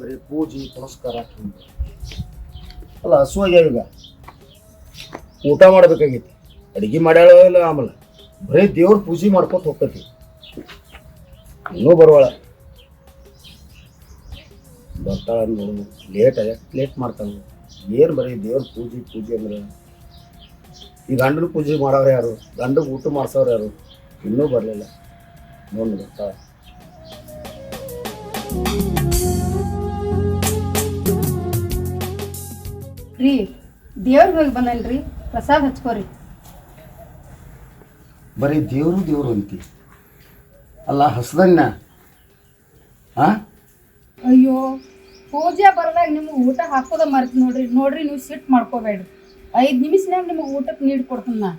ಬರೀ ಪೂಜೆ ಪುರಸ್ಕಾರ ಹಿಂಗೆ. ಅಲ್ಲ ಈಗ ಊಟ ಮಾಡ್ಬೇಕಾಗೈತಿ ಅಡಿಗೆ ಮಾಡ್ಯಾಳ ಇಲ್ಲ ಆಮೇಲೆ? ಬರೀ ದೇವ್ರ ಪೂಜೆ ಮಾಡ್ಕೊತ ಹೋಗ್ತೈತಿ. ಇನ್ನೂ ಬರುವಳ. ಬರ್ತಾಳ ನೋಡು. ಲೇಟ್ ಎಷ್ಟು ಲೇಟ್ ಮಾಡ್ತಾಳೆ. ಏನು ಬರೀ ದೇವ್ರ ಪೂಜೆ ಪೂಜೆ ಅಂದ್ರೆ? ಈ ಗಂಡನ ಪೂಜೆ ಮಾಡೋರು ಯಾರು? ಗಂಡು ಊಟ ಮಾಡಿಸೋರು ಯಾರು? ಇನ್ನೂ ಬರಲಿಲ್ಲ. ನೋಡಿ ರೀ ದೇವ್ರಿಗೆ ಹೋಗಿ ಬಂದಲ್ರಿ? ಪ್ರಸಾದ ಹಚ್ಕೋರಿ. ಬರೀ ದೇವರು ದೇವರು ಅಂತಿ. ಅಲ್ಲ ಹಸ್ದನ್ನ ಆ? ಅಯ್ಯೋ ಪೂಜೆ ಬರದಾಗ ನಿಮ್ಗೆ ಊಟ ಹಾಕೋದ ಮರ್ತು ನೋಡ್ರಿ. ನೋಡ್ರಿ ನೀವು ಸಿಟ್ಟು ಮಾಡ್ಕೋಬೇಡ್ರಿ. ಐದು ನಿಮಿಷನಾಗ ನಿಮಗೆ ಊಟಕ್ಕೆ ನೀಡ್ ಕೊಡ್ತೀನಿ ನಾ.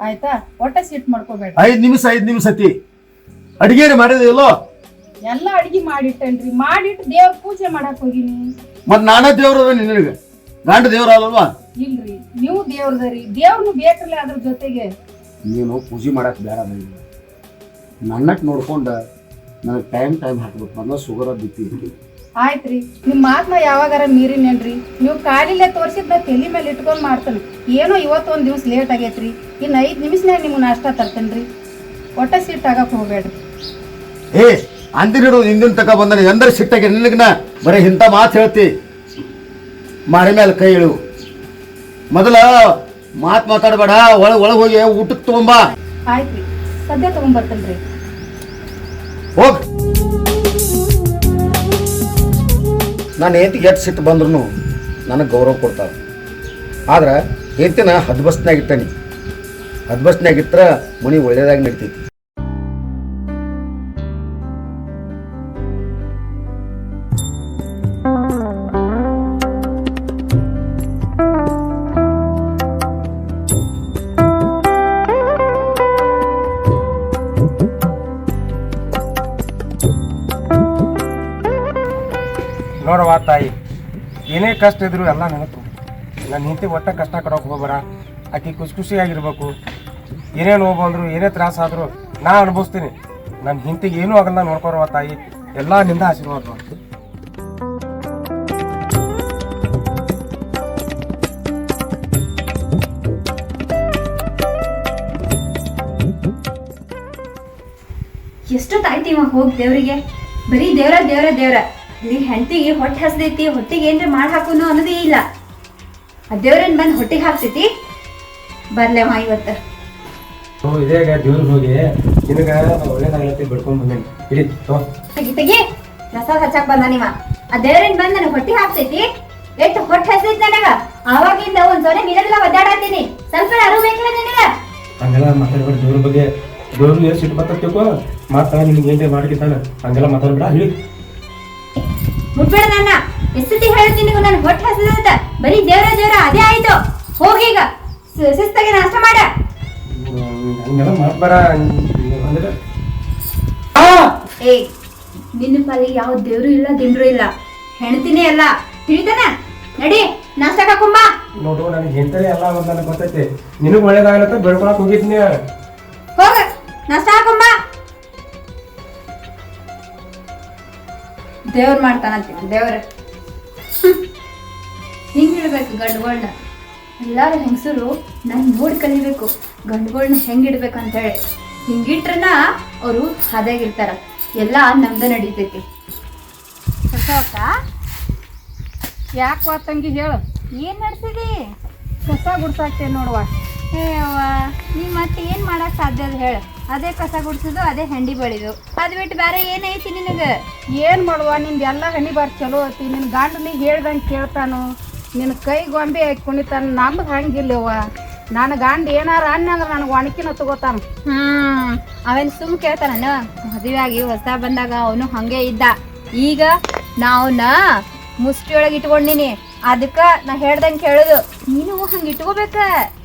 ಆಯ್ತಾ? ಒಟ್ಟ ಸೆಟ್ ಮಾಡ್ಕೋಬೇಡ. ಐದು ನಿಮಿಷ ಐದು ನಿಮಿಷ ಸತಿ ಅಡಿಗೆ ಮಾಡಿದಿಲ್ಲೋ ಎಲ್ಲ? ಅಡಿಗೆ ಮಾಡಿಟ್ಟೇನ್ರಿ. ಮಾಡಿಟ್ಟು ದೇವ್ರ ಪೂಜೆ ಮಾಡಕ್ ಹೋಗಿನಿ. ಮತ್ ನಾನೇ ದೇವ್ರ ನಿನಗೆ? ಗಂಡ ದೇವ್ರ ಅಲ್ವಾ? ಇಲ್ರಿ. ನೀವು ದೇವ್ರದರಿ ದೇವ್ರನು ಬೇಕ್ರಲ್ಲ ಅದ್ರ ಜೊತೆಗೆ. ನೀನು ಪೂಜೆ ಮಾಡಕ್ ಬೇಡ ನನಗೆ ನನ್ನಕ್ಕೆ ನೋಡ್ಕೊಂಡ ನನಗೆ ಟೈಮ್ ಟೈಮ್ ಹಾಕ್ಬೇಕು. ಅನ್ನೋ ಶುಗರ್ ಬಿತ್ತಿ. ಆಯ್ತ್ರಿ ನಿಮ್ಮ ಮಾತನ್ನ ಯಾವಾಗಾರ ಮೀರಿನೇನ್ರಿ? ನೀವು ಕಾಲಿಲ್ಲ ತೋರಿಸಿದ ನಾ ತಲೆ ಮೇಲೆ ಇಟ್ಕೊಂಡು ಮಾಡ್ತೇನೆ. ಏನೋ ಇವತ್ತು ಒಂದು ದಿವ್ಸ ಲೇಟ್ ಆಗೈತ್ರಿ. ಇನ್ನು ಐದು ನಿಮಿಷನಾಗ ನಿಮ್ಗೆ ನಾಷ್ಟ ತರ್ತೇನ್ರಿ. ಒಟ್ಟ ಸಿಟ್ ಆಗಕ್ ಹೋಗ್ಬೇಡ್ರಿ. ಏ ಅಂದಿನಿಡು ಹಿಂದಿನ ತಕ ಬಂದನೆ ಎಂದ್ರೆ ಸಿಟ್ಟಾಗಿ ನಿನಗನ? ಬರೀ ಇಂಥ ಮಾತು ಹೇಳ್ತಿ. ಮಾಡಿ ಮೇಲೆ ಕೈ ಇಳು. ಮೊದಲ ಮಾತು ಮಾತಾಡಬೇಡ ಒಳ ಒಳಗೆ ಹೋಗಿ ಊಟಕ್ಕೆ ತಗೊಂಬಾ. ಆಯ್ತ್ರಿ ಸದ್ಯ ತಗೊಂಬರ್ತೇನ್ರಿ. ಹೋಗ್. ನಾನು ಹೆಂಡತಿಗೆ ಎಷ್ಟು ಸಿಟ್ಟು ಬಂದ್ರು ನನಗೆ ಗೌರವ ಕೊಡ್ತಾರೆ. ಆದ್ರೆ ಹೆಂಡ್ತಿನ ಹದ್ಬಸ್ನಾಗಿಟ್ಟನಿ ಇಟ್ಟನಿ. ಹದ್ಬಸ್ನಾಗ ಇಟ್ರೆ ಮನೆ ಒಳ್ಳೆಯದಾಗಿ ನಡಿತೈತಿ. ನೋಡವ್ವ ತಾಯಿ. ಏನೇ ಕಷ್ಟ ಇದ್ರು ಎಲ್ಲ ನೆನಪು. ನನ್ನ ಹೆಂಡತಿ ಒಟ್ಟ ಕಷ್ಟ ಕೊಡೋಕೆ ಹೋಗ್ಬಾರ ಆಕಿ ಖುಷಿ ಖುಷಿಯಾಗಿರ್ಬೇಕು. ಏನೇ ನೋವು ಬಂದ್ರು ಏನೇ ತ್ರಾಸ ಆದ್ರು ನಾ ಅನುಭವಿಸ್ತೀನಿ. ನನ್ನ ಹಿಂತಿಗೆ ಏನೂ ಆಗಲ್ಲ ನೋಡ್ಕೊರವ ತಾಯಿ. ಎಲ್ಲ ನಿಂದ ಆಶೀರ್ವಾದ ಎಷ್ಟೊತ್ತಾಯ್ತೀವ ಹೋಗಿ ದೇವರಿಗೆ? ಬರೀ ದೇವ್ರ ದೇವ್ರ ದೇವ್ರ. ಇಲ್ಲಿ ಹೆಂಡತಿಗೆ ಹೊಟ್ಟೆ ಹಸ್ದೈತಿ ಹೊಟ್ಟಿಗೆ ಏನ್ರ ಮಾಡಿ ಹಾಕೋನು ಅನ್ನೋದೇ ಇಲ್ಲ. ಆ ದೇವ್ರೇನ್ ಬಂದು ಹೊಟ್ಟೆಗೆ ಹಾಕ್ತೈತಿ? ಬರ್ಲೇವ ಇವತ್ತು. ಓ ಇದೇಗ ದೇವ್ರಿಗೆ ಹೋಗಿ ನಿನಗೆ ಒಳ್ಳೇದಾಗಲತ್ತಿ ಬಿಡ್ಕೊಂಡು ಬಂದೇನಿ. ಇಡಿ ತೆಗಿ ತೆಗಿ. ಪ್ರಸಾದ ಹಚ್ಚಾಕ್ ಬಂದ ನೀವ. ಆ ದೇವ್ರೇನ್ ಬಂದ್ ನನಗೆ ಹೊಟ್ಟೆ ಹಾಕ್ತೈತಿ? ಎಷ್ಟು ಹೊಟ್ಟೆ ಹಸ್ದೈತಿ ನನಗ. ಆವಾಗಿಂದ ಒಂದ್ ಸೊನೆ ನೀರೆಲ್ಲ ಒದ್ದಾಡತ್ತೀನಿ. ಸ್ವಲ್ಪ ಅರಿವು ಬೇಕಿಲ್ಲ ನಿನಗ? ಹಂಗೆಲ್ಲ ಮಾತಾಡ್ಬೇಡ ದೇವ್ರ ಬಗ್ಗೆ. ದೇವ್ರಿಗೆ ಸಿಟ್ಟು ಬರ್ತಕ್ಕೋ ಮಾತಾ ನಿನಗೆ ಏನ್ರೇ ಮಾಡ್ಕಿತ್ತಾನೆ ಹಂಗೆಲ್ಲ ಮಾತಾಡ್ಬೇಡ ಹೇಳಿ ಮುಟ್ಬೇಡ ನನ್ನ ಎಷ್ಟತಿ ಹೇಳ್ತೀನಿ ನಾನು ಹೊಟ್ಟೆ ಹಸಿದಂತ ಬರೀ ದೇವ್ರ ದೇವ್ರ ಅದೇ ಆಯ್ತು ಹೋಗೀಗ ಶಿಸ್ತಾಗಿ ನಾಷ್ಟ ಮಾಡ ಏ ನಿನ್ನ ಪಾಲಿಗೆ ಯಾವ ದೇವ್ರು ಇಲ್ಲ ದಿಂಡ್ರು ಇಲ್ಲ ಹೆಣ್ತಿನೇ ಅಲ್ಲ ತಿಳಿತಾನ ನಡಿ ನಾಷ್ಟ ಹಾಕೊಂಬ ನೋಡು ನನಗೆ ಹೆಂಡತಿ ಎಲ್ಲ ಒಂದು ನನಗೆ ಗೊತ್ತೈತಿ ನಿನಗೆ ಒಳ್ಳೇದಾಗಲತ್ತ ಬೆಳ್ಕೊಳಕ್ ಹೋಗಿದ್ನಿ ಹೋಗ ನಾಷ್ಟ ಹಾಕೊಂಬ ದೇವ್ರ ಮಾಡ್ತಾನಂತ ದೇವ್ರ. ಹಿಂಗೆ ಇಡ್ಬೇಕು ಗಂಡುಗಳ್ನ. ಎಲ್ಲಾರು ಹೆಂಗಸರು ನಾನು ನೋಡಿ ಕಲಿಬೇಕು ಗಂಡುಗಳ್ನ ಹೆಂಗ್ ಅಂತ ಹೇಳಿ ಹಿಂಗಿಟ್ರನ ಅವರು ಹದಾಗಿರ್ತಾರ ಎಲ್ಲ ನಮ್ದ ನಡೀತೈತಿ. ಕಸ ಯಾಕೆ ತಂಗಿ ಹೇಳು. ಏನ್ ನಡೆಸಿದಿ? ಕಸ ಗುಡ್ಸಾಕ್ತೇವೆ ನೋಡುವ. ಹೇ ಅವ್ವ ನೀ ಮತ್ತೆ ಏನ್ ಮಾಡಕ್ ಸಾಧ್ಯ ಅದು ಹೇಳ. ಅದೇ ಕಸ ಗುಡ್ಸುದು ಅದೇ ಹೆಂಡಿ ಬಳಿದು. ಅದ್ ಬಿಟ್ಟು ಬೇರೆ ಏನೈತಿ ನಿನಗ? ಏನು ಮಾಡುವ? ನಿಂದ ಎಲ್ಲಾ ಹನಿ ಬಾರ್ ಚಲೋ ಐತಿ. ನಿನ್ನ ಗಂಡನಿಗೆ ಹೇಳ್ದಂಗೆ ಕೇಳ್ತಾನು. ನಿನ್ನ ಕೈ ಗೊಂಬೆ ಹಾಕಿ ಕುಣಿತಾನ. ನಮ್ದು ಹಂಗಿಲ್ಲವ ನನ್ನ ಗಂಡ ಏನಾರ ಅನ್ನ ಅಂದ್ರೆ ನನಗೆ ಒಣಕಿನ ತಗೋತಾನ. ಹ್ಮ್ ಅವನ್ ಸುಮ್ ಕೇಳ್ತಾನ ಮದುವೆಯಾಗಿ ಹೊಸ ಬಂದಾಗ ಅವನು ಹಂಗೆ ಇದ್ದ. ಈಗ ನಾವ್ನ ಮುಷ್ಟಿಯೊಳಗೆ ಇಟ್ಕೊಂಡಿನಿ. ಅದಕ್ಕ ನಾ ಹೇಳ್ದಂಗೆ ಕೇಳುದು. ನೀನು ಹಂಗ ಇಟ್ಕೋಬೇಕ?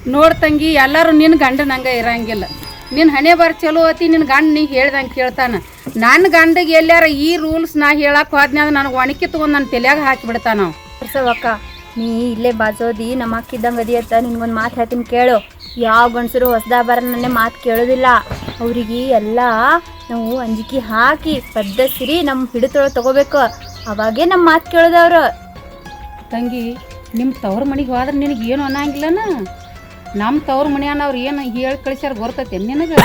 ನೋಡ್ ತಂಗಿ ಎಲ್ಲರೂ ನಿನ್ನ ಗಂಡನಂಗ ಇರಂಗಿಲ್ಲ. ನಿನ್ನ ಹಣೆ ಬರ ಚಲೋ ಅತಿ ನಿನ್ನ ಗಂಡ ನೀ ಹೇಳ್ದಂಗೆ ಕೇಳ್ತಾನೆ. ನನ್ನ ಗಂಡಗೆ ಎಲ್ಲಾರ ಈ ರೂಲ್ಸ್ ನಾ ಹೇಳಕ್ಕೆ ಹೋದ್ನೆ ಅಂದ್ರೆ ನನಗೆ ಒಣಕಿ ತೊಗೊಂಡು ನನ್ನ ತಲೆಯಾಗ ಹಾಕಿಬಿಡ್ತಾನ ನಾವು. ಅಕ್ಕ ನೀ ಇಲ್ಲೇ ಬಾಜೋದಿ ನಮ್ಮ ಅಕ್ಕಿದ್ದಂಗೆ ಅದಿ ಅಂತ ನಿನ್ಗೊಂದು ಮಾತು ಹೇಳ್ತೀನಿ ಕೇಳು. ಯಾವ ಗಂಡಸರು ಹೊಸದ ಬರ ನನ್ನೇ ಮಾತು ಕೇಳೋದಿಲ್ಲ. ಅವ್ರಿಗೆ ಎಲ್ಲ ನಾವು ಅಂಜಿಕೆ ಹಾಕಿ ಪದ್ಧತಿರಿ ನಮ್ಮ ಹಿಡಿತೊಳಗೆ ತಗೋಬೇಕು. ಅವಾಗೇ ನಮ್ಮ ಮಾತು ಕೇಳೋದವ್ರು. ತಂಗಿ ನಿಮ್ಮ ತವ್ರ ಮನೆಗೆ ಹೋದ್ರೆ ನಿನಗೆ ಏನು ಅನ್ನಂಗಿಲ್ಲನ? ನಮ್ಮ ತವ್ರ ಮನ್ಯಾನವ್ರು ಏನು ಹೇಳಿ ಕಳಿಸ್ಯಾರ ಗೊತ್ತೈತೆ ನಿನಗೆ?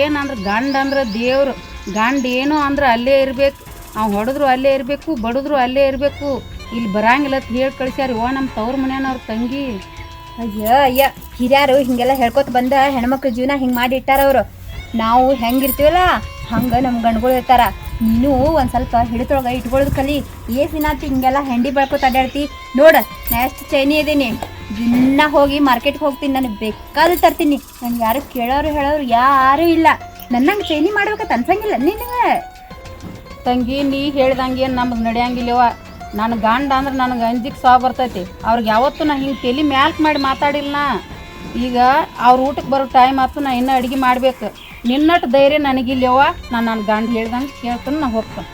ಏನಂದ್ರೆ ಗಂಡ ಅಂದ್ರೆ ದೇವ್ರು. ಗಂಡ ಏನು ಅಂದ್ರೆ ಅಲ್ಲೇ ಇರಬೇಕು. ಅವ್ನು ಹೊಡೆದ್ರು ಅಲ್ಲೇ ಇರಬೇಕು, ಬಡಿದ್ರು ಅಲ್ಲೇ ಇರಬೇಕು. ಇಲ್ಲಿ ಬರಂಗಿಲ್ಲ ಅಂತ ಹೇಳಿ ಕಳಿಸ್ಯಾರ ಓ ನಮ್ಮ ತವ್ರ ಮನೆಯವ್ರ ತಂಗಿ. ಅಯ್ಯೋ, ಅಯ್ಯ, ಹಿರಿಯರು ಹಿಂಗೆಲ್ಲ ಹೇಳ್ಕೊತ ಬಂದ ಹೆಣ್ಮಕ್ಳ ಜೀವನ ಹಿಂಗೆ ಮಾಡಿ ಇಟ್ಟಾರ ಅವರು. ನಾವು ಹೆಂಗಿರ್ತೀವಲ್ಲ, ಹಂಗೆ ನಮ್ಮ ಗಂಡುಗಳು ಇರ್ತಾರ. ನೀನು ಒಂದು ಸ್ವಲ್ಪ ಹಿಡಿತೊಳಗೆ ಇಟ್ಕೊಳ್ಳೋದು ಕಲಿ. ಏ ದಿನಾತಿ ಹಿಂಗೆಲ್ಲ ಹೆಂಡಿ ಬಳ್ಕೊತ ಅಡ್ಡಾಡ್ತಿ ನೋಡ, ನಾ ಎಷ್ಟು ಚೈನಿ ಇದ್ದೀನಿ ದಿನ ಹೋಗಿ ಮಾರ್ಕೆಟ್ಗೆ ಹೋಗ್ತೀನಿ, ನನಗೆ ಬೇಕಾದ್ರೆ ತರ್ತೀನಿ. ನನಗೆ ಯಾರು ಕೇಳೋರು ಹೇಳೋರು ಯಾರೂ ಇಲ್ಲ. ನನ್ನಂಗೆ ಚೈನಿ ಮಾಡ್ಬೇಕಂತ ಅನ್ಸಂಗಿಲ್ಲ ನಿನಗೆ? ತಂಗಿ, ನೀ ಹೇಳ್ದಂಗೆ ನಮ್ಗೆ ನಡೆಯಂಗಿಲ್ಲವ ನನ್ನ ಗಂಡ ಅಂದ್ರೆ ನನಗೆ ಅಂಜಿಗೆ ಸಾ ಬರ್ತೈತಿ. ಅವ್ರಿಗೆ ಯಾವತ್ತೂ ನಾ ಹಿಂಗೆ ತಲೆ ಮ್ಯಾಲ್ಕ್ ಮಾಡಿ ಮಾತಾಡಿಲ್ಲ. ಈಗ ಅವ್ರ ಊಟಕ್ಕೆ ಬರೋ ಟೈಮ್ ಆತು, ನಾ ಇನ್ನೂ ಅಡುಗೆ ಮಾಡ್ಬೇಕು. ನಿನ್ನಟ್ಟು ಧೈರ್ಯ ನನಗಿಲ್ಲವ ನಾನು ನನ್ನ ಗಂಡ ಹೇಳ್ದಂಗೆ ಕೇಳ್ತಾನೆ ನಾ ಹೋಗ್ತಾನೆ.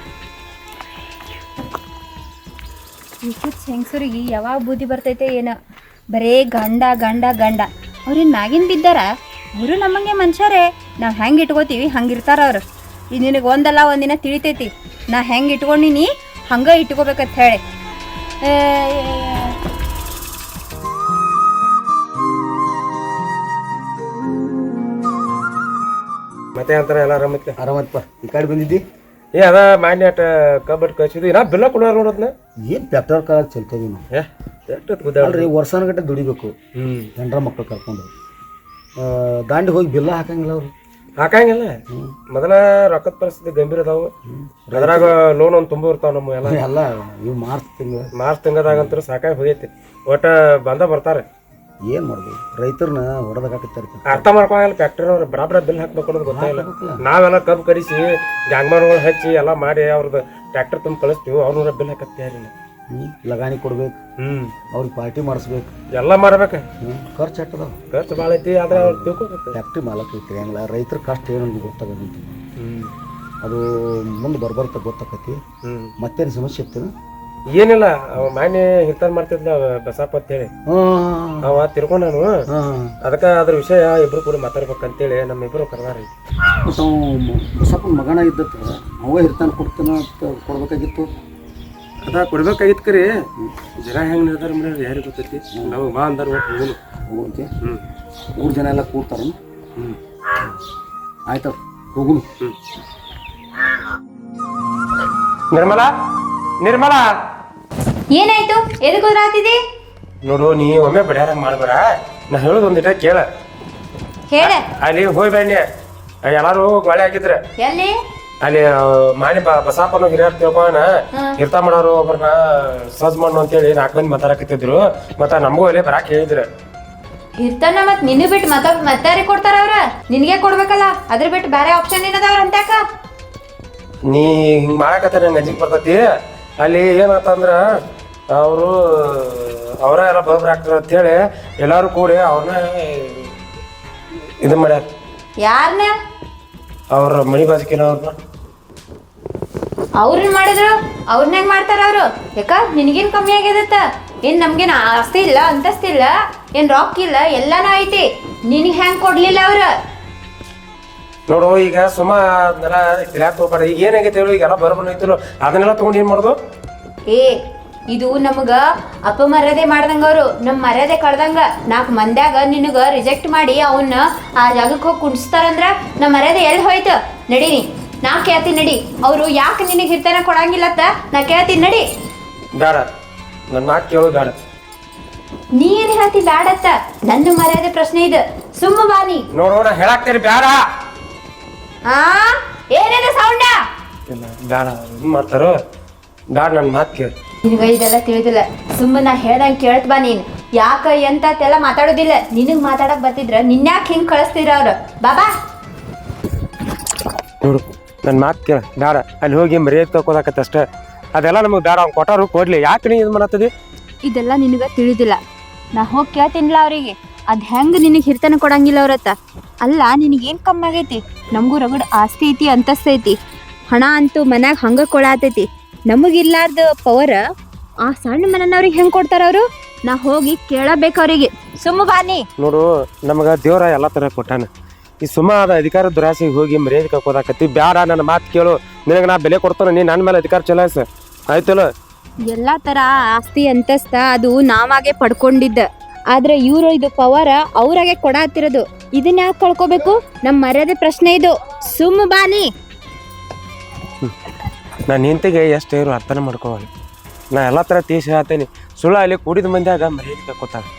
ಹೆಂಗಸರಿಗೆ ಯಾವಾಗ ಬುದ್ಧಿ ಬರ್ತೈತೆ ಏನೋ. ಬರೇ ಗಂಡ ಗಂಡ ಗಂಡ. ಅವ್ರೇನು ಮ್ಯಾಗಿನ ಬಿದ್ದಾರ? ಅವರು ನಮ್ಮಂಗೆ ಮನುಷ್ಯರೇ ನಾವು ಹೆಂಗೆ ಇಟ್ಕೋತೀವಿ ಹಂಗೆ ಇರ್ತಾರ ಅವರು. ಇದು ನಿನಗೆ ಒಂದಲ್ಲ, ಒಂದಿನ ತಿಳಿತೈತಿ. ನಾ ಹೆಂಗೆ ಇಟ್ಕೊಂಡಿನಿ, ಹಂಗೆ ಇಟ್ಕೋಬೇಕಂತ ಹೇಳಿ. ಮತ್ತೆ ಅಂತಾರ ಎಲ್ಲ ಆರಾಮೈತಿ ಆರಾಮತ್ಪ ಈ ಕಡೆ ಬಂದಿದ್ದಿ? ಏ ಅದ ಮಾನ್ಯ ಅಟ ಕಬ್ಬಟ್ ಕಳ್ಸಿದ್ವಿ ನಾ ಬಿಲ್ಲ ಕೊಡೋರು ನೋಡೋದ್ನ ಏನು ಪೆಟ್ರೋಲ್ ಕಾಲ ಚಲ್ತೇವಿ ನಾವು ಏ ಎಷ್ಟು ಗುದ್ದಾಡ್ರಿ ಅಲ್ರಿ ವರ್ಷಾನಗಟ್ಟೆ ದುಡಿಬೇಕು. ಹ್ಮ್. ಜನರ ಮಕ್ಕಳು ಕರ್ಕೊಂಡು. ದಾಂಡಿ ಹೋಗಿ ಬಿಲ್ಲ ಹಾಕಂಗಿಲ್ಲ ಅವರು. ಹಾಕಂಗಿಲ್ಲ. ಮೊದಲ ರೊಕ್ಕದ ಪರಿಸ್ಥಿತಿ ಗಂಭೀರ ಅದಾವು. ಅದ್ರಾಗ ಲೋನ್ ಒಂದು ತುಂಬ ಇರ್ತಾವ ನಮ್ಮ ಎಲ್ಲ. ಎಲ್ಲ ಇವು ಮಾರ್ಚ್ ತಿಂಗಳ. ಮಾರ್ಚ್ ತಿಂಗದಾಗಂತೂ ಸಾಕಾಗಿ ಹೋಗೈತಿ. ಒಟ್ಟ ಬಂದ ಬರ್ತಾರೆ. ಏನು ಮಾಡ್ಬೇಕು ರೈತರನ್ನ ಹೊಡೆದಾಕತ್ತಾರೆ ಅರ್ಥ ಮಾಡ್ಕೊಳ್ಳಲ್ಲ ಫ್ಯಾಕ್ಟ್ರಿ ಅವ್ರು ಬರಾಬರ ಬಿಲ್ ಹಾಕ್ಬೇಕು ಅನ್ನೋದು ಗೊತ್ತಾಗಿಲ್ಲ ನಾವೆಲ್ಲ ಕಬ್ಬು ಕರಿಸಿ ಗ್ಯಾಂಗ್ಮಾನ್ಗಳು ಹಚ್ಚಿ ಎಲ್ಲ ಮಾಡಿ ಅವ್ರದ್ದು ಟ್ರ್ಯಾಕ್ಟರ್ ತುಂಬ ಕಳಿಸ್ತೀವಿ ಅವ್ರನ್ನ ಬಿಲ್ ಹಾಕತ್ತೆ ಲಗಾನಿ ಲಗಾಣಿ ಕೊಡ್ಬೇಕು. ಹ್ಮ್. ಅವ್ರಿಗೆ ಪಾರ್ಟಿ ಮಾಡಿಸ್ಬೇಕು. ಎಲ್ಲ ಮಾಡ್ಬೇಕು. ಖರ್ಚು ಹಾಕದ ಖರ್ಚು ಭಾಳ ಐತಿ ಆದ್ರೆ ಅವ್ರು ತಿಳ್ಕೊಬೇಕು. ಫ್ಯಾಕ್ಟ್ರಿ ಮಾಲಕ್ ತಿಳಿಯಂಗಿಲ್ಲ ರೈತರ ಕಷ್ಟ ಏನು ನಮ್ಗೆ ಹ್ಮ್. ಅದು ಮುಂದೆ ಬರ್ಬರ್ತ ಗೊತ್ತಾಕತಿ ಹ್ಮ್. ಮತ್ತೇನು ಸಮಸ್ಯೆ ಇತ್ತು? ಏನಿಲ್ಲ ಅವ ಮಾನ್ಯ ಹಿರ್ತನ್ ಮಾಡ್ತಿದ್ಲ ಅವ ಬಸಪ್ಪ ಅಂತ ಹೇಳಿ. ಅವ ತಿರ್ಕೊಂಡ ನಾನು. ಅದಕ್ಕ ಅದ್ರ ವಿಷಯ ಇಬ್ರು ಕೂಡ ಮಾತಾಡ್ಬೇಕಂತೇಳಿ ನಮ್ಮ ಇಬ್ರು ಕರ್ದಾರಿ ಬಸಪ್ಪ ಬಸಪ್ಪನ ಮಗನ ಇದ್ದತ್ತ ಅವ ಹಿರ್ತನ್ ಕೊಡ್ತಾನ ಅಂತ ಕೊಡ್ಬೇಕಾಗಿತ್ತು. ಅದ ಕೊಡ್ಬೇಕಾಗಿತ್ತು ಕರಿ. ಜನ ಹೆಂಗ್ ನಿರ್ಧಾರ ಮಾಡ್ಯಾರ ಯಾರಿಗೆ ಗೊತ್ತೈತಿ? ನಾವು ಬಾ ಅಂದಾರ ಹೋಗುನು. ಮೂರು ಹ್ಮ್. ಜನ ಎಲ್ಲ ಕೂಡ್ತಾರ ಹ್ಮ್. ಆಯ್ತು ಹೋಗು ನಿರ್ಮಲಾ ನಿರ್ಮಲಾ. ಏನಾಯ್ತು? ಎದಕ್ಕೆ ನೋಡು ನೀ ಒಮ್ಮೆ ಬಡ್ಯಾರಂಗ್ ಮಾಡ್ಬೇಡ. ನಾ ಹೇಳೋದು ಒಂದಿಟ ಕೇಳ. ಹೇಳ. ಅಲ್ಲಿ ಹೋಗಿ ಬನ್ನಿ ಎಲ್ಲಾರು ಮಳೆ ಹಾಕಿದ್ರೆ. ಎಲ್ಲಿ? ಅಲ್ಲಿ ಮಾನಿ ಬಸಾಪನ ಹಿರಿಯರ್ ತಿಳ್ಕೊಣ ಇರ್ತಾ ಮಾಡೋರು ಒಬ್ಬರನ್ನ ಸಜ್ ಮಾಡು ಅಂತೇಳಿ ನಾಲ್ಕು ಮಂದಿ ಮಾತಾಡಕತ್ತಿದ್ರು. ಮತ್ತ ನಮಗೂ ಅಲ್ಲಿ ಬರಾಕ್ ಹೇಳಿದ್ರು. ಇರ್ತಾನ ಮತ್ ನಿನ್ನ ಬಿಟ್ಟು ಮತ್ತ ಮತ್ತಾರಿಗೆ ಕೊಡ್ತಾರ ಅವ್ರ? ನಿನಗೆ ಕೊಡ್ಬೇಕಲ್ಲ ಅದ್ರ ಬಿಟ್ಟು ಬೇರೆ ಆಪ್ಷನ್ ಏನದವ್ರ ಅಂತಾಕ ನೀ ಹಿಂಗ್ ಮಾಡಕತ್ತ ನಂಗೆ ಅಂಜಿಕ್ ಬರ್ತೈತಿ? ಅಲ್ಲಿ ಏನಾತಂದ್ರ ಅವರು ಅವರ ಎಲ್ಲ ಬರೋಬ್ರ ಅಂತ ಅಂತೇಳಿ ಎಲ್ಲಾರು ಕೂಡಿ ಅವ್ರನ್ನ ಇದು ಮಾಡ್ಯಾರ. ಯಾರನ್ನ ಅವ್ರ ಮನಿ ಬಾಜುಕಿನ ಅವ್ರನ್ನ ಅವ್ರನ್ನ ಮಾಡಿದ್ರು? ಅವ್ರನ್ನ ಹೆಂಗ್ ಮಾಡ್ತಾರ ಅವ್ರು? ಯಾಕ? ನಿನಗೇನ್ ಕಮ್ಮಿ ಆಗ್ಯದತ್ತ? ಏನ್ ನಮ್ಗೇನ್ ಆಸ್ತಿ ಇಲ್ಲ ಅಂತಸ್ತಿಲ್ಲ ಏನ್ ರಾಕ್ ಇಲ್ಲ ಎಲ್ಲಾನು ಐತಿ. ನಿನ್ಗೆ ಹೆಂಗ್ ಕೊಡ್ಲಿಲ್ಲ ಅವ್ರ? ನೋಡು ಈಗ ಸುಮ ಅದನ್ನೆಲ್ಲ ಹೋಗ್ಬೇಡ ಈಗ ಏನಾಗೈತೆ ಹೇಳು ಈಗ ಎಲ್ಲ ಬರೋಬ್ಬರ ಐತಿಲ್ಲ ಅದನ್ನೆಲ್ಲ ತಗೊಂಡು ಏನ್ ಮಾಡೋದು? ಏ ಇದು ನಮಗ ಅಪಮರ್ಯಾದೆ ಮಾಡ್ದಂಗ ಅವರು. ನಮ್ಮ ಮರ್ಯಾದೆ ಕಳ್ದಂಗ. ನಾಲ್ಕು ಮಂದ್ಯಾಗ ನಿನಗ ರಿಜೆಕ್ಟ್ ಮಾಡಿ ಅವನ್ನ ಆ ಜಾಗಕ್ಕೆ ಹೋಗಿ ಕುಣಿಸ್ತಾರಂದ್ರ ನಮ್ಮ ಮರ್ಯಾದೆ ಎಲ್ಲಿ ಹೋಯ್ತು. ನಡೀನಿ. ನಾ ಕೇಳ್ತೀನಿ ನಡಿ. ಅವರು ಯಾಕೆ ನಿನಗೆ ಹಿರ್ತನ ಕೊಡಂಗಿಲ್ಲತ್ತ? ನಾ ಕೇಳ್ತೀನಿ ನಡಿ. ಬೇಡ ನನ್ನ ಮಾತು ಕೇಳು ಬೇಡ ನೀ ಏನ್ ಹೇಳ್ತಿ ಬ್ಯಾಡತ್ತ? ನನ್ನ ಮರ್ಯಾದೆ ಪ್ರಶ್ನೆ ಇದು. ಸುಮ್ಮ ಬಾನಿ ನೋಡೋಣ ಹೇಳಾಕ್ತೀರಿ ಬೇಡ ಆ? ಏನೇನ ಸೌಂಡ? ಇಲ್ಲ ಬೇಡ ಮಾಡ್ತಾರೋ? ಬೇಡ ನನ್ನ ಮಾತು ಕೇಳು. ನಿನಗ ಇದೆಲ್ಲ ತಿಳಿದಿಲ್ಲ. ಸುಮ್ಮನೆ ನಾ ಹೇಳ್ದಂಗೆ ಕೇಳ್ತ ಬಾ ನೀನ್. ಯಾಕ ಎಂತೆಲ್ಲ ಮಾತಾಡೋದಿಲ್ಲ. ನಿನಗ್ ಮಾತಾಡಕ್ ಬರ್ತಿದ್ರ ನಿನ್ಯಾಕ್ ಹಿಂಗ್ ಕಳಿಸ್ತೀರ ಅವ್ರು? ಬಾಬಾ ನೋಡು ನನ್ನ ಮಾತು ಕೇಳ. ಬೇಡ ಅಲ್ಲಿ ಹೋಗಿ ಮರ್ಯಾದೆ ತಗೋದಾಕತ್ತೆ ಅಷ್ಟೇ. ಅದೆಲ್ಲ ನಮಗೆ ಬೇಡ ಅವ್ನು ಕೊಟ್ಟಾರು ಕೊಡ್ಲಿ. ಯಾಕೆ ನೀ ಇದು ಮಾಡತ್ತದಿ ಇದೆಲ್ಲ ನಿನಗ ತಿಳಿದಿಲ್ಲ. ನಾ ಹೋಗಿ ಕೇಳ್ತೀನಿಲ್ಲ ಅವರಿಗೆ. ಅದ್ ಹೆಂಗ್ ನಿನಗೆ ಹಿರ್ತನ ಕೊಡಂಗಿಲ್ಲ ಅವ್ರತ್ತ ಅಲ್ಲ ನಿನಗೇನ್ ಕಮ್ಮಿ ಆಗೈತಿ? ನಮಗೂ ರಗಡ್ ಆಸ್ತಿ ಐತಿ ಅಂತಸ್ತೈತಿ ಹಣ ಅಂತೂ ಮನ್ಯಾಗ ಹಂಗ ಕೊಳಾತೈತಿ ನಮಗಿಲ್ಲಾರ್ದ ಪವರ್ ಆ ಸಣ್ಣ ಮನನವ್ರಿಗೆ ಹೆಂಗ್ ಕೊಡ್ತಾರ ಅವರು? ನಾ ಹೋಗಿ ಕೇಳಬೇಕು ಅವರಿಗೆ. ಸುಮ್ಮ ಬಾನಿ ನೋಡು ನಮಗ ದೇವ್ರ ಎಲ್ಲ ತರ ಕೊಟ್ಟಾನ. ಈ ಸುಮ್ಮ ಆದ ಅಧಿಕಾರ ದುರಾಸಿಗೆ ಹೋಗಿ ಮರ್ಯಾದೆ ಕಳ್ಕೋದಾಕತ್ತಿ ಬ್ಯಾಡ ನನ್ನ ಮಾತು ಕೇಳು. ನಿನಗೆ ನಾ ಬೆಲೆ ಕೊಡ್ತಾನೆ ನೀ ನನ್ನ ಮೇಲೆ ಅಧಿಕಾರ ಚಲಾಯಿಸ. ಆಯ್ತಲ್ಲ? ಎಲ್ಲಾ ತರ ಆಸ್ತಿ ಅಂತಸ್ತ ಅದು ನಾವಾಗೆ ಪಡ್ಕೊಂಡಿದ್ದ. ಆದ್ರೆ ಇವರು ಇದು ಪವರ್ ಅವ್ರಾಗೆ ಕೊಡತ್ತಿರೋದು ಇದನ್ನ ಯಾಕೆ ಕಳ್ಕೋಬೇಕು? ನಮ್ಮ ಮರ್ಯಾದೆ ಪ್ರಶ್ನೆ ಇದು. ಸುಮ್ಮ ಬಾನಿ ನಾನು ನಿಂತಿಗೆ ಎಷ್ಟು ಇರು ಅರ್ಥನ ಮಾಡ್ಕೋవాలి ನಾ ಎಲ್ಲ ಥರ ತೀಸಿ ಹೇಳ್ತೇನೆ. ಸುಳ್ಳು ಅಲ್ಲಿ ಕೂಡಿದ ಮಂದಿಯಾಗ ಮರ್ಯಾದೆ ಕಳ್ಕೊತಾಳೆ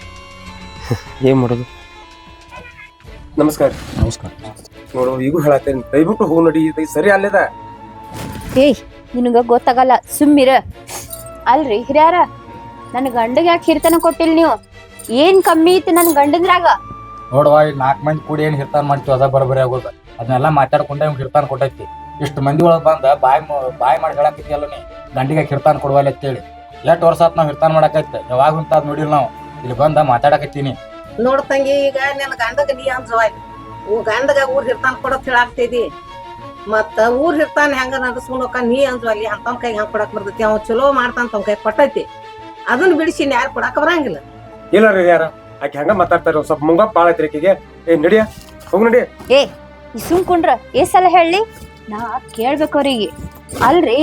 ಏನು ಮಾಡೋದು? ನಮಸ್ಕಾರ. ನಮಸ್ಕಾರ. ನೋಡು ಈಗೂ ಹೇಳತ್ತೇನೆ. ದಯವಿಟ್ಟು ಹೋಗಿ ನೋಡಿ ಇದು ಸರಿ ಅಲ್ಲದ? ಏಯ್ ನಿನಗ ಗೊತ್ತಾಗಲ್ಲ. ಸುಮ್ಮಿರ ಅಲ್ರಿ ಹಿರಿಯಾರ ನನ್ನ ಗಂಡಗೆ ಯಾಕೆ ಹಿರ್ತನ ಕೊಟ್ಟಿಲ್ಲ ನೀವು? ಏನ್ ಕಮ್ಮಿ ಇತ್ತು ನನ್ನ ಗಂಡನ್ರಾಗ? ನೋಡುವ ಇಲ್ಲಿ ನಾಲ್ಕು ಮಂದಿ ಕೂಡಿ ಏನು ಹಿರ್ತಾನ ಮಾಡ್ತೀವಿ ಅದ ಬರಬರಿ ಆಗೋದು. ಅದನ್ನೆಲ್ಲ ಮಾತಾಡ್ಕೊಂಡೆ ಇವ್ನು ಹಿರ್ತಾನ ಕೊಟ್ಟೈತಿ. ಇಷ್ಟು ಮಂದಿ ಒಳಗೆ ಬಂದ ಬಾಯಿ ಮ- ಬಾಯಿ ಮಾಡಿ ಹೇಳಕತ್ತಿಯಲ್ಲ ನೀ? ಗಂಡಿಗೆ ಹಿರ್ತಾನ ಕೊಡುವಲ್ಲ ಅಂತೇಳಿ. ಎಷ್ಟು ವರ್ಷ ಆತ್ ನಾವು ಹಿರ್ತಾನ ಮಾಡಕೈತೆ ಯಾವಾಗ ಅಂತ ಅದ್ ನೋಡಿಲ್ಲ ನಾವು. ಇಲ್ಲಿ ಬಂದ ಮಾತಾಡಕತ್ತೀನಿ. ನೋಡ್ ತಂಗಿ ಈಗ ನಿನ್ನ ಗಂಡಗ ನೀ ಅಂಜವಾಯ್. ಊ ಗಂಡಗ ಊರ್ ಹಿರ್ತಾನ ಕೊಡಕ್ ಹೇಳಾಕ್ತಿದಿ. ಮತ್ತ ಊರ್ ಹಿರ್ತಾನ ಹೆಂಗ ನಡ್ಸ್ಕೊಂಡ್ ಹೋಗ ನೀ ಅಂಜವಲ್ಲಿ ಅಂತವ್ ಕೈಗೆ ಹೆಂಗ್ ಕೊಡಕ್ ಬರ್ತೈತಿ? ಅವ್ ಚಲೋ ಮಾಡ್ತಾನ ತಮ್ಮ ಕೈ ಕೊಟ್ಟೈತಿ. ಅದನ್ನ ಬಿಡಿಸಿ ಯಾರು ಕೊಡಾಕ ಬರಂಗಿಲ್ಲ. ಇಲ್ಲ ರೀ ಯಾರ ಆಕೆ ಹಂಗ ಮಾತಾಡ್ತಾರ ಸ್ವಲ್ಪ ಮುಂಗ ಭಾಳ ಐತ್ರಿ ಆಕೆಗೆ. ಏ ನಡಿಯ ಹೋಗ್ ನಡಿ. ಏ, ಈ ಸುಮ್ಕೊಂಡ್ರ, ಏ ಸಲ ಹೇಳಿ. ನಾ ಕೇಳ್ಬೇಕು ಅವ್ರಿಗೆ. ಅಲ್ರಿ,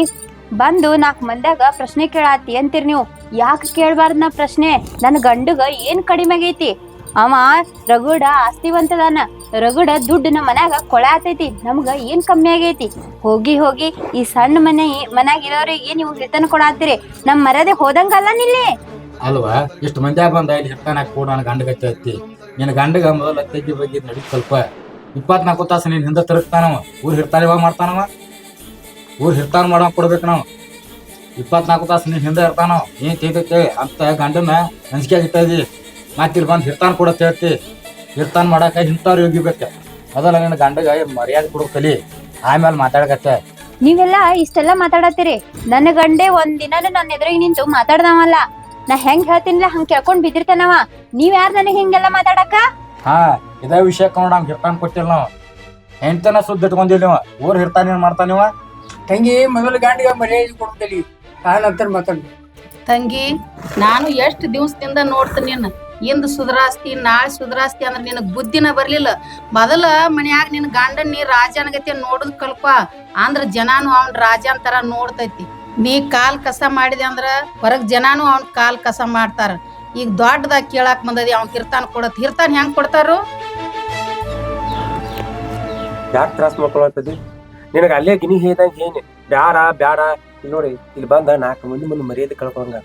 ಬಂದು ನಾಲ್ಕು ಮಂದ್ಯಾಗ ಪ್ರಶ್ನೆ ಕೇಳಾತಿ ಅಂತೀರಿ ನೀವು. ಯಾಕೆ ಕೇಳ್ಬಾರ್ದ ನಾ ಪ್ರಶ್ನೆ? ನನ್ನ ಗಂಡಗ ಏನ್ ಕಡಿಮೆ ಆಗೈತಿ? ಅವ ರಗುಡ ಆಸ್ತಿವಂತದಾನ. ರಗುಡ ದುಡ್ಡು ನಮ್ಮ ಮನ್ಯಾಗ ಕೊಳೆ ಆತೈತಿ. ನಮ್ಗ ಏನ್ ಕಮ್ಮಿ ಆಗೈತಿ? ಹೋಗಿ ಹೋಗಿ ಈ ಸಣ್ಣ ಮನೆ ಮನ್ಯಾಗ ಇರೋರಿಗೆ ನೀವು ಹಿರ್ತನ ಕೊಡಾತ್ತೀರಿ ನಮ್ಮ ಮರ್ಯಾದೆ ಹೋದಂಗಲ್ಲ ನಿಲ್ಲಿ. ಅಲ್ವಾ? ಇಷ್ಟು ಮಂದ್ಯಾಗ ಬಂದ? ಇಲ್ಲಿ ಹಿರ್ತಾನ ಕೂಡ, ನನ್ನ ಗಂಡ ಐತಿ ನಿನ್ನ ಗಂಡಗ ಮೊದಲ ಅತ್ತೆಜ್ಜಿ ಬಗ್ಗೆ ನಡಿ ಸ್ವಲ್ಪ ಇಪ್ಪತ್ನಾಲ್ಕು ತಾಸು ನೀನು ಹಿಂದೆ ತಿರುಗ್ತಾನವ. ಊರು ಹಿಡ್ತಾನೆ ಇವಾಗ ಮಾಡ್ತಾನವ? ಊರು ಹಿಡ್ತಾನ ಮಾಡೋ ಕೊಡ್ಬೇಕು ನಾವು. ಇಪ್ಪತ್ನಾಲ್ಕು ತಾಸು ನೀನ್ ಹಿಂದೆ ಇರ್ತಾನೋ? ಏನ್ ತಿಂತೈತೆ ಅಂತ ಗಂಡನ ಹಂಚಿಕೆ ಇಟ್ಟದಿ ಮತ್ತೆ ಇಲ್ಲಿ ಬಂದು ಹಿರ್ತಾನ ಕೊಡತ್ತೆ ಹೇಳ್ತಿ. ಹಿರ್ತಾನ ಮಾಡಾಕ ಇಂಥವ್ರು ಯೋಗಿಬೇಕು ಅದಲ್ಲ ನಿನ್ನ ಗಂಡಗ ಮರ್ಯಾದೆ ಕೊಡು ಕಲಿ. ಆಮೇಲೆ ಮಾತಾಡಕತ್ತೆ. ನೀವೆಲ್ಲ ಇಷ್ಟೆಲ್ಲ ಮಾತಾಡತ್ತೀರಿ. ನನ್ನ ಗಂಡೆ ಒಂದ್ ದಿನ ನನ್ನ ಎದುರಿಗೆ ನಿಂತು ಮಾತಾಡ್ದವಲ್ಲ. ನಾ ಹೆಂಗ್ ಹೇಳ್ತೀನಿಲ್ಲ ಹಂಗ್ ಕೇಳ್ಕೊಂಡ್ ಬಿದ್ದಿರ್ತಾನವ. ನೀವ್ ಯಾರ್ ನನಗೆ ಹಿಂಗೆಲ್ಲ ಮಾತಾಡಕ ಹಾ ಇದೇ ವಿಷಯ ನೋಡ ಹಂಗ್ ಹಿರ್ತಾನ್ ಕೊಟ್ಟಿಲ್ಲ ನಾವು. ಹೆಂಡ್ತನ ಸುದ್ದ ಇಟ್ಕೊಂಡಿಲ್ಲ ನೀವು ಊರ್ ಹಿರ್ತಾನ ಏನ್ ಮಾಡ್ತಾನಿವ ತಂಗಿ ಮೊದಲು ಗಂಡಿಗೆ ಮರ್ಯಾದೆ ಕೊಡ್ತೀನಿ ಆ ನಂತರ ಮಾತಾಡಿ. ತಂಗಿ ನಾನು ಎಷ್ಟು ದಿವಸದಿಂದ ನೋಡ್ತೀನಿ ನಿನ್ನ. ಇಂದು ಸುಧಾರಿಸ್ತಿ ನಾಳೆ ಸುಧಾರಿಸ್ತಿ ಅಂದ್ರೆ ನಿನಗ್ ಬುದ್ಧಿನ ಬರ್ಲಿಲ್ಲ. ಮೊದಲ ಮನ್ಯಾಗ ನಿನ್ ಗಂಡನ್ ನೀ ರಾಜನಗತಿ ನೋಡುದ್ ಕಲ್ಪ ಅಂದ್ರ ಜನಾನು ಅವ್ನ ರಾಜ ಅಂತಾರ ನೋಡ್ತೈತಿ. ನೀ ಕಾಲ್ ಕಸ ಮಾಡಿದೆ ಅಂದ್ರ ಹೊರಗ್ ಜನಾನು ಅವ್ನ ಕಾಲ್ ಕಸ ಮಾಡ್ತಾರ. ಈಗ ದೊಡ್ಡದಾಗ ಕೇಳಾಕ್ ಬಂದದಿ, ಅವ್ನ ಕಿರ್ತಾನ ಕೊಡತ್. ಹಿರ್ತಾನ ಹೆಂಗ್ ಕೊಡ್ತಾರು? ಯಾಕೆ ತ್ರಾಸ ಮಾಡ್ಕೊಳತ್ತದಿ ನಿನಗೆ ಅಲ್ಲೇ ಗಿನಿ ಹೇಳ್ದಂಗೆ ಏನು ಬ್ಯಾಡ ಬ್ಯಾಡ. ಇಲ್ಲಿ ನೋಡಿ, ಇಲ್ಲಿ ಬಂದ ನಾಲ್ಕು ಮಂದಿ ಮುಂದೆ ಮರ್ಯಾದೆ ಕಳ್ಕೊಂಗ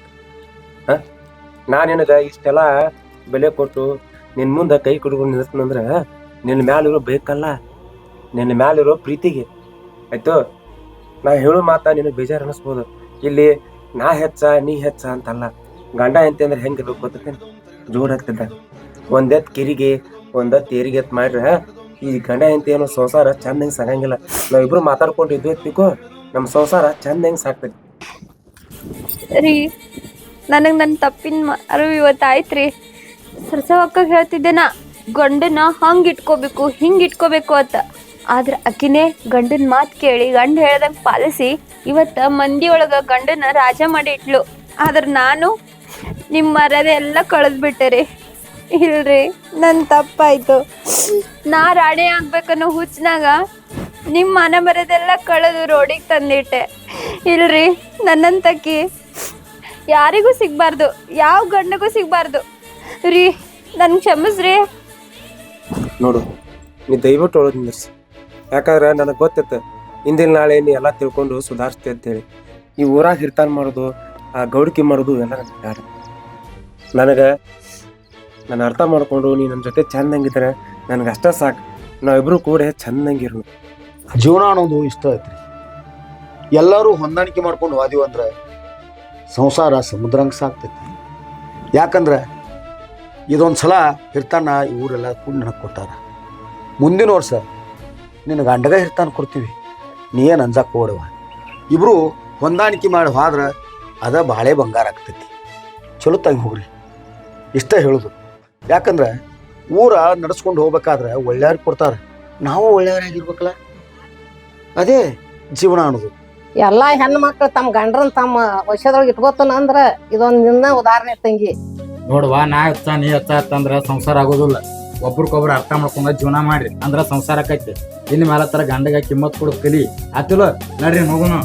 ಹಾ? ನಾ ನಿನಗೆ ಇಷ್ಟೆಲ್ಲ ಬೆಲೆ ಕೊಟ್ಟು ನಿನ್ನ ಮುಂದೆ ಕೈ ಕುಡ್ಕೊಂಡು ನಿಲ್ತಂದ್ರ ನಿನ್ನ ಮ್ಯಾಲಿರೋ ಬೇಕಲ್ಲ? ನಿನ್ನ ಮ್ಯಾಲಿರೋ ಪ್ರೀತಿಗೆ. ಆಯ್ತು? ನಾ ಹೇಳೋ ಮಾತಾ ನಿನಗೆ ಬೇಜಾರು ಅನಿಸ್ಬೋದು. ಇಲ್ಲಿ ನಾ ಹೆಚ್ಚ, ನೀ ಹೆಚ್ಚ ಅಂತಲ್ಲ. ಗಂಡ ಎಂತ ಅಂದ್ರೆ ಹೆಂಗಿರ್ಬೇಕು ಗೊತ್ತೇನು ಜೋಡ್ ಹತ್ತಿದ್ದ ಒಂದೆತ್ ಕಿರಿಗೆ, ಒಂದತ್ ಏರಿಗೆ ಎತ್ ಮಾಡ್ರೆ ಈ ಗಂಡ ಎಂತ ಏನೋ ಸಂಸಾರ ಚಂದ ಹೆಂಗ್ ಸಾಗಂಗಿಲ್ಲ ನಾವಿಬ್ರು ಮಾತಾಡ್ಕೊಂಡು ಇದ್ದು ಎತ್ತಿಕೋ ನಮ್ಮ ಸಂಸಾರ ಚಂದ ಹೆಂಗೆ ಸಾಕ್ತೈತಿ. ರೀ, ನನಗೆ ನನ್ನ ತಪ್ಪಿನ ಅರಿವು ಇವತ್ತು ಆಯ್ತ್ರಿ. ಸರ್ಸವಕ್ಕ ಹೇಳ್ತಿದ್ದೆ ನಾ, ಗಂಡನ ಹಂಗ್ ಇಟ್ಕೋಬೇಕು, ಹಿಂಗ್ ಇಟ್ಕೋಬೇಕು ಅಂತ. ಆದ್ರ ಅಕಿನೇ ಗಂಡನ ಮಾತ್ ಕೇಳಿ ಗಂಡ ಹೇಳ್ದಂಗ್ ಪಾಲಿಸಿ ಇವತ್ತ ಮಂದಿ ಒಳಗ ಗಂಡನ ರಾಜ ಮಾಡಿ ಇಟ್ಲು. ಆದ್ರ ನಾನು ನಿಮ್ಮ ಮರದ ಎಲ್ಲ ಕಳೆದ್ಬಿಟ್ಟೆ ರೀ ಇಲ್ರಿ, ನನ್ ತಪ್ಪಾಯ್ತು. ನಾ ರಾಣಿ ಆಗ್ಬೇಕನ್ನೋ ಹುಚ್ಚನಾಗ ನಿಮ್ಮ ಮನೆ ಮರದೆಲ್ಲ ಕಳೆದು ರೋಡಿಗೆ ತಂದಿಟ್ಟೆ. ಇಲ್ರಿ, ನನ್ನಂತಕ್ಕಿ ಯಾರಿಗೂ ಸಿಗ್ಬಾರ್ದು, ಯಾವ ಗಂಡಗೂ ಸಿಗ್ಬಾರ್ದು. ರೀ, ನನ್ ಕ್ಷಮಿಸ್ರಿ. ನೋಡು, ನೀ ದಯವಿಟ್ಟು ಒಳಗೆ ನಿಂದಿರ್ಸಿ. ಯಾಕಂದ್ರೆ ನನಗೆ ಗೊತ್ತಿತ್ತು ಇಂದಿನ ನಾಳೆ ನೀ ಎಲ್ಲ ತಿಳ್ಕೊಂಡು ಸುಧಾರಿಸ್ತಿ ಅಂತೇಳಿ. ಈ ಊರಾಗ ಹಿರ್ತಾನ ಮಾಡೋದು, ಆ ಗೌಡಿಕೆ ಮಾಡೋದು ಎಲ್ಲ ನನಗೆ ನನಗೆ ನಾನು ಅರ್ಥ ಮಾಡಿಕೊಂಡು ನೀ ನನ್ನ ಜೊತೆ ಚಂದಂಗಿದ್ರೆ ನನಗೆ ಅಷ್ಟ ಸಾಕು. ನಾವಿಬ್ರು ಕೂಡ ಚಂದಂಗಿರು ಜೀವನ ಅನ್ನೋದು ಇಷ್ಟ ಐತ್ರಿ. ಎಲ್ಲರೂ ಹೊಂದಾಣಿಕೆ ಮಾಡ್ಕೊಂಡು ಹೋದಿವಿ ಅಂದ್ರೆ ಸಂಸಾರ ಸಮುದ್ರಂಗೆ ಸಾಕ್ತೈತಿ ಯಾಕಂದ್ರೆ ಇದೊಂದು ಸಲ ಈ ಊರೆಲ್ಲ ಕೂಡ ನನಗೆ ಕೊಟ್ಟಾರ. ಮುಂದಿನ ವರ್ಷ ನಿನ್ನ ಗಂಡಗ ಇರ್ತಾನೆ ಕೊಡ್ತೀವಿ. ನೀ ಏನು ಅಂಜಕ್ಕೆ ಓಡವ ಇಬ್ಬರು ಹೊಂದಾಣಿಕೆ ಮಾಡಿ ಹೋದ್ರೆ ಅದ ಬಾಳೆ ಬಂಗಾರ ಆಗ್ತೈತಿ. ಚಲೋ ತಂಗಿ ಹೋಗ್ರಿ ಇಷ್ಟ ಹೇಳೋದು. ಯಾಕಂದ್ರೆ ಊರ ನಡ್ಸ್ಕೊಂಡು ಹೋಗ್ಬೇಕಾದ್ರೆ ಒಳ್ಳೆಯವ್ರಿಗೆ ಕೊಡ್ತಾರೆ. ನಾವು ಒಳ್ಳೆಯವರಾಗಿರ್ಬೇಕಲ್ಲ ಅದೇ ಜೀವನ ಅನ್ನೋದು. ಎಲ್ಲ ಹೆಣ್ಣು ಮಕ್ಳು ತಮ್ಮ ಗಂಡ್ರನ್ ತಮ್ಮ ವಶದೊಳಗೆ ಇಟ್ಕೋತಾನ ಅಂದ್ರೆ ಇದೊಂದು ನಿನ್ನ ಉದಾಹರಣೆ ತಂಗಿ. ನೋಡುವ ನಾ ಇರ್ತಾ ನೀ ಹೆಚ್ಚ ಅಂತಂದ್ರ ಸಂಸಾರ ಆಗೋದಿಲ್ಲ. ಒಬ್ರಿಗೊಬ್ರು ಅರ್ಥ ಮಾಡ್ಕೊಂಡ ಜೀವನ ಮಾಡ್ರಿ. ಅಂದ್ರ ಸಂಸಾರ ಆಕೈತಿ. ಇನ್ ಮೇಲೆ ತರ ಗಂಡಗ ಕಿಮ್ಮತ್ ಕೊಡೋದು ಕಲಿ. ಆತಿಲ್ಲ ನಡ್ರಿ ಹೋಗುನು